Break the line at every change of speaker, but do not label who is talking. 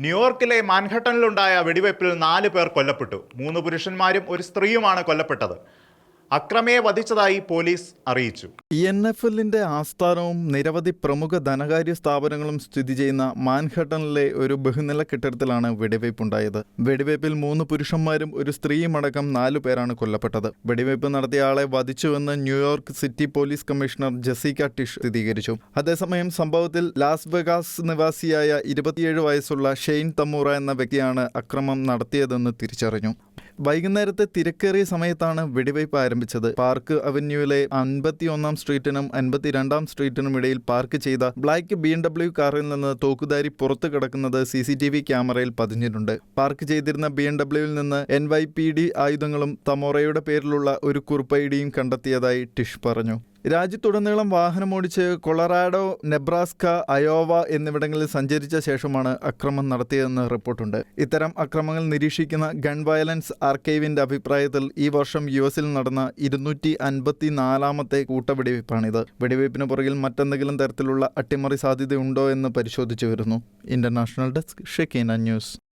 ന്യൂയോർക്കിലെ മാൻഹട്ടനിലുണ്ടായ വെടിവെയ്പ്പിൽ നാല് പേർ കൊല്ലപ്പെട്ടു. മൂന്ന് പുരുഷന്മാരും ഒരു സ്ത്രീയുമാണ് കൊല്ലപ്പെട്ടത്. അക്രമിയെ വധിച്ചതായി പോലീസ് അറിയിച്ചു.
ഇ എൻ എഫ് എല്ലിന്റെ ആസ്ഥാനവും നിരവധി പ്രമുഖ ധനകാര്യ സ്ഥാപനങ്ങളും സ്ഥിതി ചെയ്യുന്ന മാൻഹട്ടനിലെ ഒരു ബഹുനില കെട്ടിടത്തിലാണ് വെടിവയ്പുണ്ടായത്. വെടിവയ്പിൽ മൂന്ന് പുരുഷന്മാരും ഒരു സ്ത്രീയും അടക്കം നാലു പേരാണ് കൊല്ലപ്പെട്ടത്. വെടിവയ്പ് നടത്തിയ ആളെ വധിച്ചുവെന്ന് New York city police commissioner Jessica Tisch സ്ഥിരീകരിച്ചു. അതേസമയം സംഭവത്തിൽ ലാസ് വെഗാസ് നിവാസിയായ ഇരുപത്തിയേഴ് വയസ്സുള്ള ഷെയ്ൻ തമൂറ എന്ന വ്യക്തിയാണ് അക്രമം നടത്തിയതെന്ന് തിരിച്ചറിഞ്ഞു. വൈകുന്നേരത്തെ തിരക്കേറിയ സമയത്താണ് വെടിവയ്പ് ആരംഭിച്ചത്. പാർക്ക് അവന്യൂവിലെ അൻപത്തിയൊന്നാം സ്ട്രീറ്റിനും അൻപത്തിരണ്ടാം സ്ട്രീറ്റിനും ഇടയിൽ പാർക്ക് ചെയ്ത ബ്ലാക്ക് ബി എം ഡബ്ല്യു കാറിൽ നിന്ന് തോക്കുധാരി പുറത്തു കിടക്കുന്നത് സി സി ടി വി ക്യാമറയിൽ പതിഞ്ഞിട്ടുണ്ട്. പാർക്ക് ചെയ്തിരുന്ന ബി എം ഡബ്ല്യുവിൽ നിന്ന് എൻ വൈ പി ഡി ആയുധങ്ങളും തമോറയുടെ പേരിലുള്ള ഒരു കുറിപ്പൈഡിയും കണ്ടെത്തിയതായി ടിഷ് പറഞ്ഞു. രാജ്യത്തുടനീളം വാഹനമോടിച്ച് കൊളറാഡോ നെബ്രാസ്ക അയോവ എന്നിവിടങ്ങളിൽ സഞ്ചരിച്ച ശേഷമാണ് അക്രമം നടത്തിയതെന്ന് റിപ്പോർട്ടുണ്ട്. ഇത്തരം അക്രമങ്ങൾ നിരീക്ഷിക്കുന്ന ഗൺ വയലൻസ് ആർക്കൈവിന്റെ അഭിപ്രായത്തിൽ ഈ വർഷം യു എസിൽ നടന്ന ഇരുന്നൂറ്റി അൻപത്തിനാലാമത്തെ കൂട്ടവെടിവയ്പ്പാണിത്. വെടിവയ്പ്പിന് പുറകിൽ മറ്റെന്തെങ്കിലും തരത്തിലുള്ള അട്ടിമറി സാധ്യതയുണ്ടോ എന്ന് പരിശോധിച്ചു വരുന്നു. International desk Shekinah news.